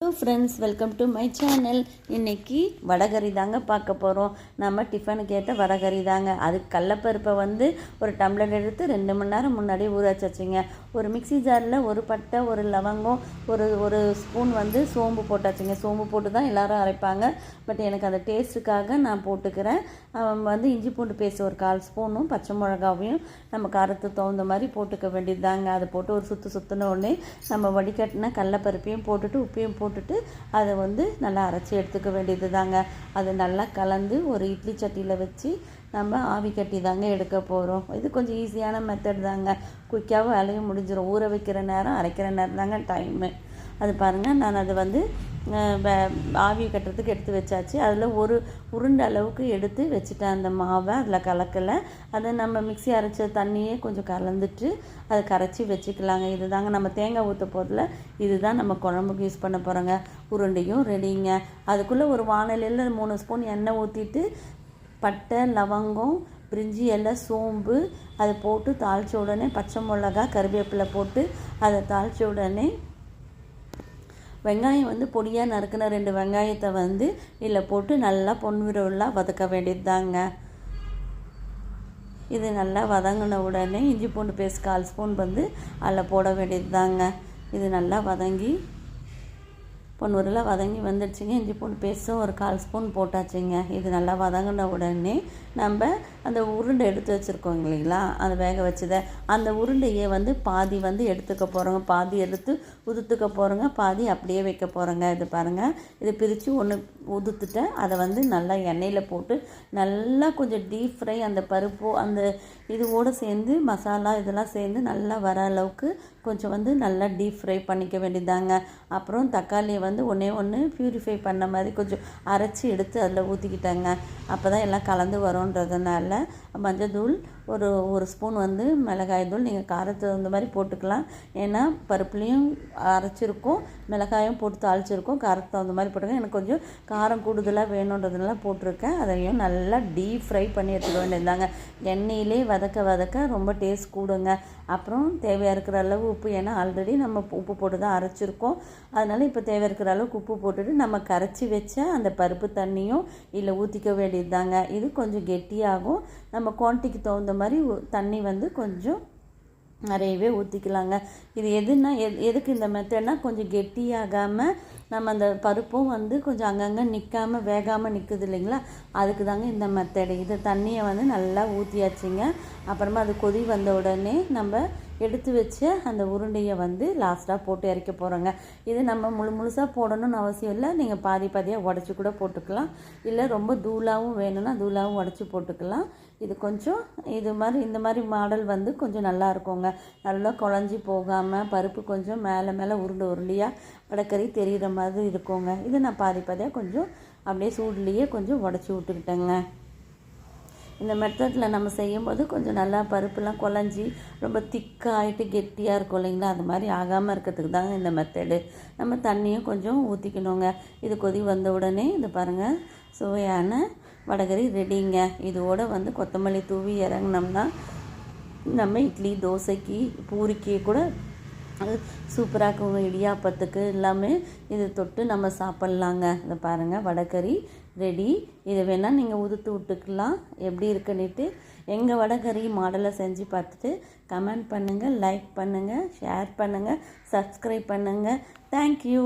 Hello friends welcome to my channel இன்றைக்கி வடகறி தாங்க பார்க்க போகிறோம் நம்ம டிஃபனுக்கு ஏற்ற வடகறி தாங்க. அதுக்கு கடலப்பருப்பை வந்து ஒரு டம்ளர் எடுத்து ரெண்டு மணி நேரம் முன்னாடி ஊற வச்சுங்க ஒரு மிக்ஸி ஜாரில் ஒரு பட்டை ஒரு லவங்கம் ஒரு ஒரு ஸ்பூன் வந்து சோம்பு போட்டாச்சுங்க. சோம்பு போட்டு தான் எல்லோரும் அரைப்பாங்க. பட் எனக்கு அந்த டேஸ்ட்டுக்காக நான் போட்டுக்கிறேன். அவன் வந்து இஞ்சி பூண்டு பேஸ்ட் ஒரு கால் ஸ்பூனும் பச்சை மிளகாவையும் நம்ம காரத்துக்கு தகுந்த மாதிரி போட்டுக்க வேண்டியது தாங்க அதை போட்டு ஒரு சுற்று சுற்றின உடனே நம்ம வடிகட்டின கடலப்பருப்பையும் போட்டுட்டு உப்பையும் போட்டு போட்டுட்டு அதை வந்து நல்லா அரைச்சி எடுத்துக்க வேண்டியது தாங்க அது நல்லா கலந்து ஒரு இட்லி சட்டியில் வச்சு நம்ம ஆவி கட்டி தாங்க எடுக்க போகிறோம் இது கொஞ்சம் ஈஸியான மெத்தட் தாங்க. குயிக்காகவும் வேலையும் முடிஞ்சிடும் ஊற வைக்கிற நேரம் அரைக்கிற நேரம் தாங்க டைமு அது பாருங்கள் நான் அது வந்து ஆவி கட்டுறதுக்கு எடுத்து வச்சாச்சு. அதில் ஒரு உருண்டை அளவுக்கு எடுத்து வச்சுட்டேன் அந்த மாவை. அதில் கலக்கலை. அதை நம்ம மிக்ஸி அரைச்ச தண்ணியே கொஞ்சம் கலந்துட்டு அதை கரைச்சி வச்சுக்கலாங்க. இது தாங்க நம்ம தேங்காய் ஊற்ற போதில் இதுதான் நம்ம குழம்புக்கு யூஸ் பண்ண போகிறோங்க உருண்டையும் ரெடிங்க. அதுக்குள்ளே ஒரு வானிலையில் மூணு ஸ்பூன் எண்ணெய் ஊற்றிட்டு பட்டை லவங்கம் பிரிஞ்சி இலை சோம்பு அதை போட்டு தாளித்த உடனே பச்சை மிளகா கருவேப்பிலை போட்டு அதை தாளித்த உடனே வெங்காயம் வந்து பொடியாக நறுக்கின ரெண்டு வெங்காயத்தை வந்து இதில் போட்டு நல்லா பொன்விரவலாக வதக்க வேண்டியது தாங்க இது நல்லா வதங்கின உடனே இஞ்சி பூண்டு பேஸ்ட் கால் ஸ்பூன் வந்து அதில் போட வேண்டியது தாங்க இது நல்லா வதங்கி பொன்னுரில் வதங்கி வந்துடுச்சுங்க. இஞ்சி பூண்டு பேஸ்ட்டும் ஒரு கால் ஸ்பூன் போட்டாச்சுங்க. இது நல்லா வதங்கின உடனே நம்ம அந்த உருண்டை எடுத்து வச்சுருக்கோங்க இல்லைங்களா? அந்த வேக வச்சதை. அந்த உருண்டையை வந்து பாதி வந்து எடுத்துக்க போகிறோங்க பாதி எடுத்து உதுத்துக்க போகிறோங்க பாதி அப்படியே வைக்க போகிறோங்க இது பாருங்கள் இது பிரித்து ஒன்று உதுத்துட்டேன் அதை வந்து நல்லா எண்ணெயில் போட்டு நல்லா கொஞ்சம் டீப் ஃப்ரை அந்த பருப்பு அந்த இதுவோடு சேர்ந்து மசாலா இதெல்லாம் சேர்ந்து நல்லா வர அளவுக்கு கொஞ்சம் வந்து நல்லா டீப் ஃப்ரை பண்ணிக்க வேண்டியதாங்க அப்புறம் தக்காளியை வந்து ஒன்றே ஒன்று ப்யூரிஃபை பண்ண மாதிரி கொஞ்சம் அரைச்சி எடுத்து அதில் ஊற்றிக்கிட்டேங்க அப்போ தான் எல்லாம் கலந்து வரும்ன்றதுனால மஞ்சள் ஒரு ஒரு ஸ்பூன் வந்து மிளகாய் தூள். நீங்கள் காரத்துக்கு தகுந்த மாதிரி போட்டுக்கலாம். ஏன்னா பருப்புலேயும் அரைச்சிருக்கோம் மிளகாயும் போட்டு தாளிச்சிருக்கோம் காரத்துக்கு தகுந்த மாதிரி போட்டுக்கலாம். எனக்கு கொஞ்சம் காரம் கூடுதலாக வேணுன்றதுனால போட்டிருக்கேன். அதையும் நல்லா டீப் ஃப்ரை பண்ணி எடுத்துக்க வேண்டியிருந்தாங்க எண்ணெயிலே வதக்க வதக்க ரொம்ப டேஸ்ட் கூடுங்க. அப்புறம் தேவையாக இருக்கிற அளவு உப்பு ஏன்னா ஆல்ரெடி நம்ம உப்பு போட்டு தான் அரைச்சிருக்கோம். அதனால் இப்போ தேவை இருக்கிற அளவுக்கு உப்பு போட்டுட்டு நம்ம கரைச்சி வச்ச அந்த பருப்பு தண்ணியும் இல்லை ஊற்றிக்க வேண்டியது தாங்க இது கொஞ்சம் கெட்டியாகும். நம்ம குவான்டிட்டிக்கு தகுந்த மாதிரி தண்ணி வந்து கொஞ்சம் நிறையவே ஊற்றிக்கலாங்க இது எதுனா எது எதுக்கு இந்த மெத்தட்னா கொஞ்சம் கெட்டியாகாமல் நம்ம அந்த பருப்பும் வந்து கொஞ்சம் அங்கங்கே நிற்காம வேகாமல் நிற்குது இல்லைங்களா? அதுக்கு தாங்க இந்த மெத்தடு இது தண்ணியை வந்து நல்லா ஊற்றியாச்சுங்க அப்புறமா அது கொதி வந்த உடனே நம்ம எடுத்து வச்சு அந்த உருண்டையை வந்து லாஸ்ட்டாக போட்டு இறக்க போகிறோங்க இது நம்ம முழு முழுசாக போடணும்னு அவசியம் இல்லை. நீங்கள் பாதி பாதியாக உடச்சி கூட போட்டுக்கலாம். இல்லை ரொம்ப தூளாகவும் வேணும்னா தூளாகவும் உடச்சி போட்டுக்கலாம். இது கொஞ்சம் இது மாதிரி இந்த மாதிரி மாடல் வந்து கொஞ்சம் நல்லா இருக்குங்க. நல்லா குழஞ்சி போகாமல் பருப்பு கொஞ்சம் மேலே மேலே உருண்டை உருண்டையாக வடக்கறி தெரிகிற மாதிரி இருக்குங்க. இது நான் பாதி பாதியாக கொஞ்சம் அப்படியே சூடுலேயே கொஞ்சம் உடச்சி விட்டுக்கிட்டேங்க. இந்த மெத்தடில் நம்ம செய்யும்போது கொஞ்சம் நல்லா பருப்புலாம் குழஞ்சி ரொம்ப திக்காயிட்டு கெட்டியாக இருக்கும் இல்லைங்களா? அது மாதிரி ஆகாமல் இருக்கிறதுக்கு தாங்க இந்த மெத்தடு. நம்ம தண்ணியும் கொஞ்சம் ஊற்றிக்கணுங்க இது கொதி வந்த உடனே இது பாருங்கள் சுவையான வடகறி ரெடிங்க இதோடு வந்து கொத்தமல்லி தூவி இறங்குனோம்னா நம்ம இட்லி தோசைக்கு பூரிக்கு கூட அது சூப்பராக இருக்குங்க இடியாப்பத்துக்கு எல்லாமே இது தொட்டு நம்ம சாப்பிட்லாங்க. இதை பாருங்கள் வடக்கறி ரெடி. இதை வேணால் நீங்கள் உதுத்து விட்டுக்கலாம். எப்படி இருக்குன்னுட்டு எங்கள் வடகறி மாடலை செஞ்சு பார்த்துட்டு கமெண்ட் பண்ணுங்கள் லைக் பண்ணுங்கள் ஷேர் பண்ணுங்கள் சப்ஸ்கிரைப் பண்ணுங்கள் தேங்க்யூ